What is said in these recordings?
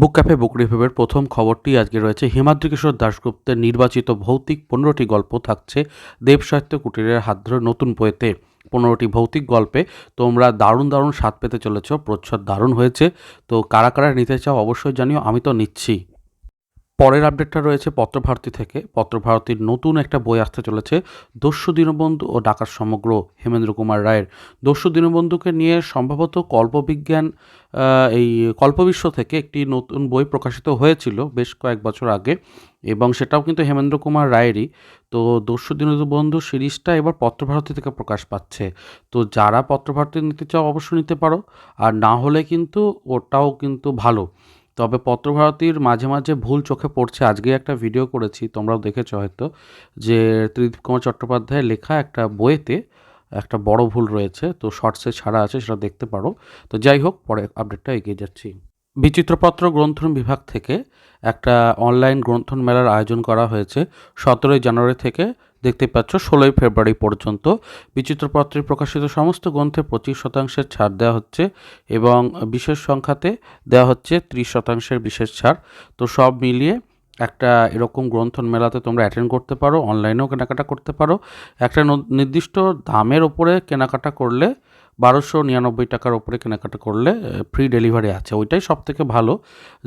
বুক cafe, বুক রিভিউয়ের প্রথম খবরটি আজকে রয়েছে। হিমাদ্রি কিশোর দাশগুপ্তের নির্বাচিত ভৌতিক পনেরোটি গল্প থাকছে দেব সাহিত্য কুটিরের হাত ধরে নতুন বইতে পনেরোটি ভৌতিক গল্পে তোমরা দারুণ দারুণ স্বাদ পেতে চলেছ, প্রচ্ছদ দারুণ হয়েছে। তো কারা কারা নিতে চাও অবশ্যই জানিও, আমি তো নিচ্ছি। পরের আপডেটটা রয়েছে পত্রভারতী থেকে। পত্রভারতীর নতুন একটা বই আসতে চলেছে, দস্যু দীনবন্ধু ও ডাকার সমগ্র হেমেন্দ্র কুমার রায়ের। দস্যু দীনবন্ধুকে নিয়ে সম্ভবত কল্পবিজ্ঞান এই কল্পবিশ্ব থেকে একটি নতুন বই প্রকাশিত হয়েছিল বেশ কয়েক বছর আগে এবং সেটাও কিন্তু হেমেন্দ্র কুমার রায়েরই। তো দস্যু দীনবন্ধু সিরিজটা এবার পত্রভারতী থেকে প্রকাশ পাচ্ছে। তো যারা পত্রভারতী নিতে চাও অবশ্যই নিতে পারো, আর না হলে কিন্তু ওটাও কিন্তু ভালো। তবে পত্রভারতীর মাঝে মাঝে ভুল চোখে পড়ছে। আজকে একটা ভিডিও করেছি, তোমরাও দেখেছ হয়তো, যে ত্রিদীপ কুমার চট্টোপাধ্যায়ের লেখা একটা বইয়েতে একটা বড় ভুল রয়েছে, তো শর্টসে ছাড়া আছে, সেটা দেখতে পারো। তো যাই হোক, পরে আপডেটটা এগিয়ে যাচ্ছি। বিচিত্রপত্র গ্রন্থন বিভাগ থেকে একটা অনলাইন গ্রন্থন মেলার আয়োজন করা হয়েছে সতেরোই জানুয়ারি থেকে। দেখতে পাচ্ছ, ষোলোই ফেব্রুয়ারি পর্যন্ত বিচিত্রপত্রে প্রকাশিত সমস্ত গ্রন্থে পঁচিশ শতাংশের ছাড় দেওয়া হচ্ছে এবং বিশেষ সংখ্যাতে দেওয়া হচ্ছে ত্রিশ শতাংশের বিশেষ ছাড়। তো সব মিলিয়ে একটা এরকম গ্রন্থন মেলাতে তোমরা অ্যাটেন্ড করতে পারো অনলাইনেও কেনাকাটা করতে পারো। একটা নির্দিষ্ট দামের ওপরে কেনাকাটা করলে বারোশো নিরানব্বই টাকার ওপরে কেনাকাটা করলে ফ্রি ডেলিভারি আছে। ওইটাই সব থেকে ভালো।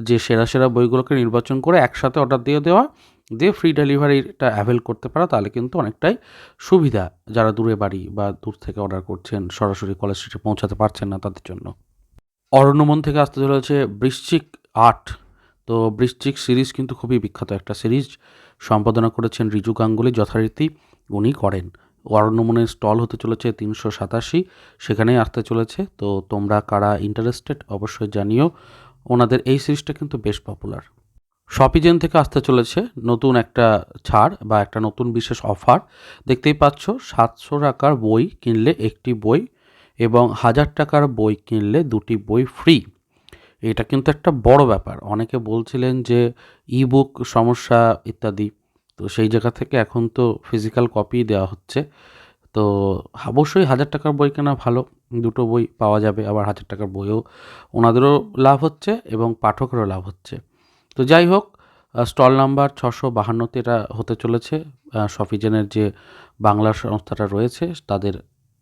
যে সেরা সেরা বইগুলোকে নির্বাচন করে একসাথে অর্ডার দিয়ে দেওয়া দিয়ে ফ্রি ডেলিভারিটা অ্যাভেল করতে পারো, তাহলে কিন্তু অনেকটাই সুবিধা যারা দূরে বাড়ি বা দূর থেকে অর্ডার করছেন, সরাসরি কলেজ স্ট্রিটে পৌঁছাতে পারছেন না তাদের জন্য। অরণ্যমন থেকে আসতে চলেছে বৃশ্চিক আর্ট তো বৃশ্চিক সিরিজ কিন্তু খুবই বিখ্যাত একটা সিরিজ সম্পাদনা করেছেন রিজু গাঙ্গুলি যথারীতি উনি করেন। অরণ্যমনের স্টল হতে চলেছে তিনশো সাতাশি, সেখানেই আসতে চলেছে। তো তোমরা কারা ইন্টারেস্টেড অবশ্যই জানিও। ওনাদের এই সিরিজটা কিন্তু বেশ পপুলার শপিজেন থেকে আসতে চলেছে নতুন একটা ছাড় বা একটা নতুন বিশেষ অফার দেখতেই পাচ্ছ, সাতশো টাকার বই কিনলে একটি বই এবং হাজার টাকার বই কিনলে দুটি বই ফ্রি এটা কিন্তু একটা বড় ব্যাপার। অনেকে বলছিলেন যে ইবুক সমস্যা ইত্যাদি, তো সেই জায়গা থেকে এখন তো ফিজিক্যাল কপি দেওয়া হচ্ছে। তো অবশ্যই হাজার টাকার বই কেনা ভালো, দুটো বই পাওয়া যাবে, আবার হাজার টাকার বইও ওনাদেরও লাভ হচ্ছে এবং পাঠকেরও লাভ হচ্ছে। তো যাই হোক স্টল নাম্বার ছশো বাহান্নতে এটা হতে চলেছে। সফিজেনের যে বাংলা সংস্থাটা রয়েছে, তাদের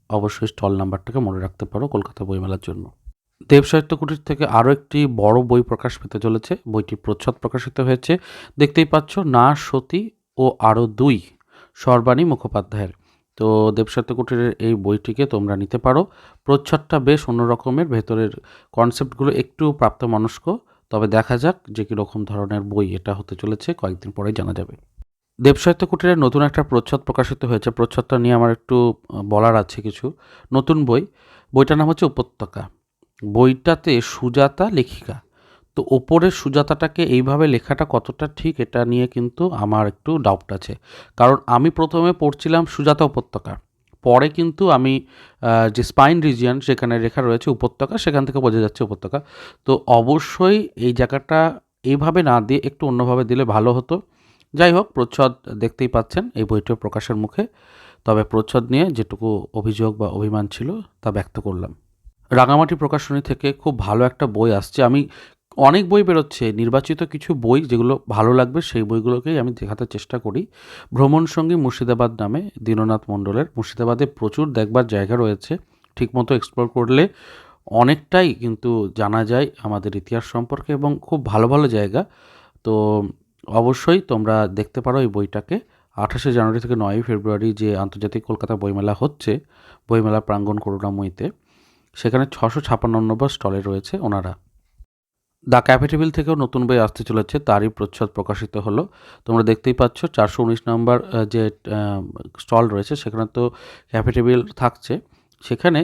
অবশ্যই স্টল নাম্বারটাকে মনে রাখতে পারো কলকাতা বইমেলার জন্য। দেব সাহিত্য কুটির থেকে আরও একটি বড় বই প্রকাশ পেতে চলেছে। বইটি প্রচ্ছদ প্রকাশিত হয়েছে। দেখতেই পাচ্ছ, না সতী ও আরও দুই সর্বাণী মুখোপাধ্যায়ের। তো দেব সাহিত্য কুটিরের এই বইটিকে তোমরা নিতে পারো। প্রচ্ছদটা বেশ অন্য রকমের, ভেতরের কনসেপ্টগুলো একটু প্রাপ্তমনস্ক। তবে দেখা যাক যে কীরকম ধরনের বই এটা হতে চলেছে, কয়েকদিন পরেই জানা যাবে। দেবসাহিত্য কুটিরের নতুন একটা প্রচ্ছদ প্রকাশিত হয়েছে। প্রচ্ছদটা নিয়ে আমার একটু বলার আছে কিছু। নতুন বই, বইটার নাম হচ্ছে উপত্যকা। বইটাতে সুজাতা লেখিকা। তো ওপরের সুজাতাটাকে এইভাবে লেখাটা কতটা ঠিক এটা নিয়ে কিন্তু আমার একটু ডাউট আছে। কারণ আমি প্রথমে পড়ছিলাম সুজাতা উপত্যকা পরে কিন্তু আমি যে স্পাইন রিজিয়ন সেখানে রেখা রয়েছে উপত্যকা, সেখান থেকে বোঝা যাচ্ছে উপত্যকা। তো অবশ্যই এই জায়গাটা এইভাবে না দিয়ে একটু অন্যভাবে দিলে ভালো হতো। যাই হোক, প্রচ্ছদ দেখতেই পাচ্ছেন এই বইটিও প্রকাশের মুখে। তবে প্রচ্ছদ নিয়ে যেটুকু অভিযোগ বা অভিমান ছিল তা ব্যক্ত করলাম। রাঙামাটি প্রকাশনী থেকে খুব ভালো একটা বই আসছে। আমি অনেক বই বেরোচ্ছে। নির্বাচিত কিছু বই যেগুলো ভালো লাগবে সেই বইগুলোকেই আমি দেখাতে চেষ্টা করি। ভ্রমণ সঙ্গী মুর্শিদাবাদ নামে দীননাথ মণ্ডলের। মুর্শিদাবাদে প্রচুর দেখবার জায়গা রয়েছে। ঠিকমতো এক্সপ্লোর করলে অনেকটাই কিন্তু জানা যায় আমাদের ইতিহাস সম্পর্কে এবং খুব ভালো ভালো জায়গা। তো অবশ্যই তোমরা দেখতে পারো এই বইটাকে। আঠাশে জানুয়ারি থেকে নয়ই ফেব্রুয়ারি যে আন্তর্জাতিক কলকাতা বইমেলা হচ্ছে বইমেলা প্রাঙ্গণ করুণাময়ীতে, সেখানে ছশো ছাপান্ন নম্বর স্টলে রয়েছে ওনারা। দ্য ক্যাপিটেবিল থেকেও নতুন বই আসতে চলেছে, তারই প্রচ্ছদ প্রকাশিত হলো। তোমরা দেখতেই পাচ্ছ, চারশো উনিশ নম্বর যে স্টল রয়েছে, সেখানে তো ক্যাপিটেবিল থাকছে। সেখানে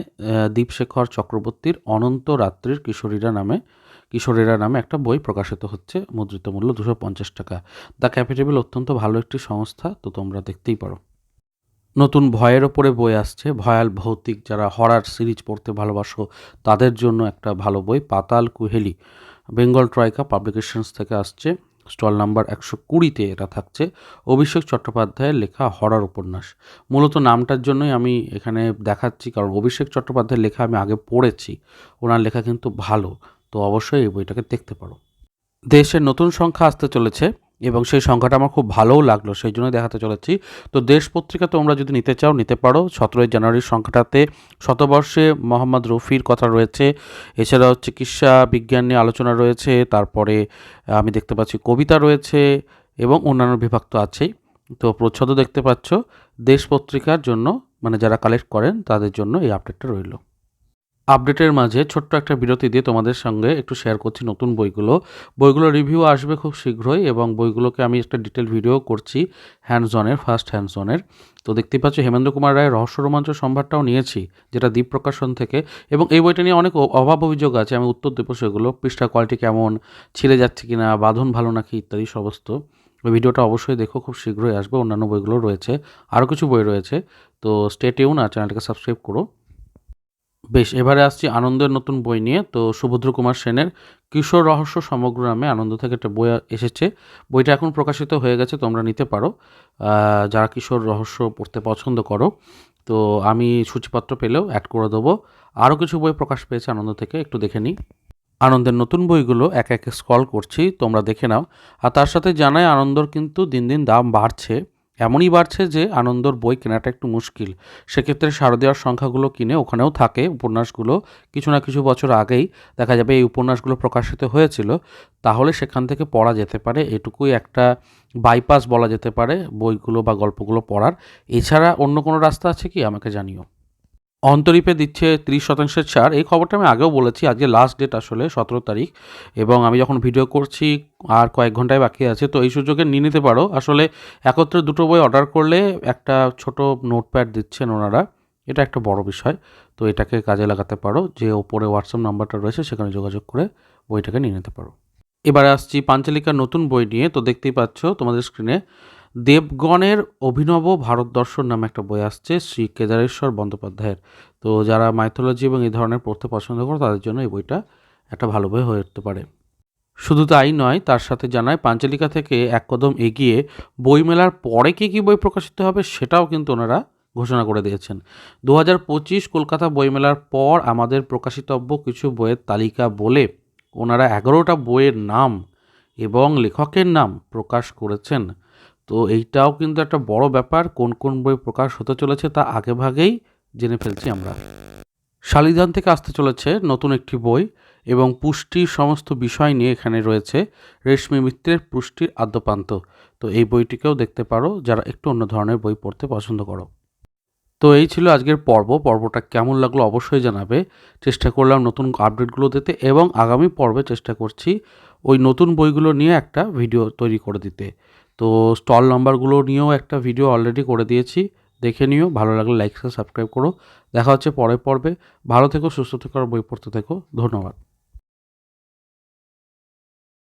দীপশেখর চক্রবর্তীর অনন্ত রাত্রির কিশোরীরা নামে কিশোরীরা নামে একটা বই প্রকাশিত হচ্ছে, মুদ্রিত মূল্য দুশো পঞ্চাশ টাকা। দ্য ক্যাপিটেবিল অত্যন্ত ভালো একটি সংস্থা, তো তোমরা দেখতেই পারো। নতুন ভয়ের ওপরে বই আসছে, ভয়াল ভৌতিক, যারা হরার সিরিজ পড়তে ভালোবাসো, তাদের জন্য একটা ভালো বই, পাতাল কুহেলি। বেঙ্গল ট্রাইকা পাবলিকেশনস থেকে আসছে। স্টল নাম্বার একশো কুড়িতে এটা থাকছে। অভিষেক চট্টোপাধ্যায়ের লেখা হরার উপন্যাস। মূলত নামটার জন্যই আমি এখানে দেখাচ্ছি, কারণ অভিষেক চট্টোপাধ্যায়ের লেখা আমি আগে পড়েছি। ওনার লেখা কিন্তু ভালো। তো অবশ্যই এই বইটাকে দেখতে পারো। দেশের নতুন সংখ্যা আসতে চলেছে। এবং সেই সংখ্যাটা আমার খুব ভালোও লাগল, সেই জন্য দেখাতে চলেছি। তো দেশ পত্রিকা তোমরা যদি নিতে চাও, নিতে পারো। সতেরোই জানুয়ারির সংখ্যাটাতে শতবর্ষে মোহাম্মদ রফির কথা রয়েছে। এছাড়াও চিকিৎসা, বিজ্ঞান নিয়ে আলোচনা রয়েছে। তারপরে আমি দেখতে পাচ্ছি কবিতা রয়েছে এবং অন্যান্য বিভাগ তো আছেই। তো প্রচ্ছদও দেখতে পাচ্ছ। দেশ পত্রিকার জন্য মানে যারা কালেক্ট করেন, তাদের জন্য এই আপডেটটা রইল। আপডেটের মাঝে ছোট্ট একটা বিরতি দিয়ে তোমাদের সঙ্গে একটু শেয়ার করছি নতুন বইগুলো। বইগুলো রিভিউ আসবে খুব শীঘ্রই এবং বইগুলোকে আমি একটা ডিটেল ভিডিও করছি হ্যান্ডস অনের ফার্স্ট হ্যান্ডস অনের তো দেখতে পাচ্ছ, হেমেন্দ্র কুমার রায়ের রহস্য রোমাঞ্চ সম্ভারটাও নিয়েছি, যেটা দ্বীপ প্রকাশন থেকে। এবং এই বইটা নিয়ে অনেক অভাব অভিযোগ আছে, আমি উত্তর দেবো সেগুলো পৃষ্ঠা কোয়ালিটি কেমন, ছিঁড়ে যাচ্ছে কিনা, বাঁধন ভালো নাকি ইত্যাদি সমস্ত। ওই ভিডিওটা অবশ্যই দেখো, খুব শীঘ্রই আসবে, অন্যান্য বইগুলো রয়েছে আরও কিছু বই রয়েছে। তো স্টে টিউন আর চ্যানেলটাকে সাবস্ক্রাইব করো। বেশ, এবারে আসছি আনন্দের নতুন বই নিয়ে। তো সুভদ্র কুমার সেনের কিশোর রহস্য সমগ্র নামে আনন্দ থেকে একটা বই এসেছে। বইটা এখন প্রকাশিত হয়ে গেছে, তোমরা নিতে পারো। যারা কিশোর রহস্য পড়তে পছন্দ করো, তো আমি সূচিপত্র পেলেও অ্যাড করে দেবো। আরও কিছু বই প্রকাশ পেয়েছে আনন্দ থেকে, একটু দেখে নিই। আনন্দের নতুন বইগুলো এক একে স্ক্রল করছি, তোমরা দেখে নাও। আর তার সাথে জানাই, আনন্দর কিন্তু দিন দিন দাম বাড়ছে। এমনই বাড়ছে যে আনন্দর বই কেনাটা একটু মুশকিল। সেক্ষেত্রে শারদীয়ার সংখ্যাগুলো কিনে ওখানেও থাকে। উপন্যাসগুলো কিছু না কিছু বছর আগেই দেখা যাবে এই উপন্যাসগুলো প্রকাশিত হয়েছিল। তাহলে সেখান থেকে পড়া যেতে পারে। এটুকুই একটা বাইপাস বলা যেতে পারে বইগুলো বা গল্পগুলো পড়ার। এছাড়া অন্য কোনো রাস্তা আছে কি? আমাকে জানিও। অন্তরীপে দিচ্ছে তিরিশ শতাংশের ছাড়। এই খবরটা আমি আগেও বলেছি, আজকে লাস্ট ডেট আসলে সতেরো তারিখ এবং আমি যখন ভিডিও করছি, আর কয়েক ঘন্টায় বাকি আছে, তো এই সুযোগে নিয়ে নিতে পারো। আসলে একত্রে দুটো বই অর্ডার করলে একটা ছোট নোটপ্যাড দিচ্ছেন ওনারা, এটা একটা বড় বিষয়, তো এটাকে কাজে লাগাতে পারো। যে ওপরে হোয়াটসঅ্যাপ নাম্বারটা রয়েছে, সেখানে যোগাযোগ করে বইটাকে নিয়ে নিতে পারো। এবারে আসছি পাঞ্চালিকার নতুন বই নিয়ে, তো দেখতেই পাচ্ছ তোমাদের স্ক্রিনে দেবগণের অভিনব ভারত দর্শন নামে একটা বই আসছে শ্রী কেদারেশ্বর বন্দ্যোপাধ্যায়ের। তো যারা মাইথোলজি এবং এই ধরনের পড়তে পছন্দ করো, তাদের জন্য এই বইটা একটা ভালো বই হয়ে উঠতে পারে। শুধু তাই নয়, তার সাথে জানায় পাঞ্চালিকা থেকে এক কদম এগিয়ে বইমেলার পরে কী কী বই প্রকাশিত হবে সেটাও কিন্তু ওনারা ঘোষণা করে দিয়েছেন। দু হাজার পঁচিশ কলকাতা বইমেলার পর আমাদের প্রকাশিতব্য কিছু বইয়ের তালিকা বলে ওনারা এগারোটা বইয়ের নাম এবং লেখকের নাম প্রকাশ করেছেন। তো এইটাও কিন্তু একটা বড় ব্যাপার, কোন কোন বই প্রকাশ হতে চলেছে তা আগেভাগেই জেনে ফেলছি আমরা। শালিদান থেকে আসতে চলেছে নতুন একটি বই এবং পুষ্টির সমস্ত বিষয় নিয়ে এখানে রয়েছে রেশমি মিত্রের পুষ্টির আদ্যপান্ত। তো এই বইটিকেও দেখতে পারো, যারা একটু অন্য ধরনের বই পড়তে পছন্দ করো। তো এই ছিল আজকের পর্ব। পর্বটা কেমন লাগল অবশ্যই জানাবে। চেষ্টা করলাম নতুন আপডেটগুলো দিতে এবং আগামী পর্বে চেষ্টা করছি ওই নতুন বইগুলো নিয়ে একটা ভিডিও তৈরি করে দিতে। তো স্টল নাম্বারগুলো নিয়েও একটা ভিডিও অলরেডি করে দিয়েছি। দেখে নিও, ভালো লাগলে লাইক সাবস্ক্রাইব করো। দেখা হচ্ছে পরের পর্বে। ভালো থেকো, সুস্থ থেকো, আর বই পড়তে থেকো। ধন্যবাদ।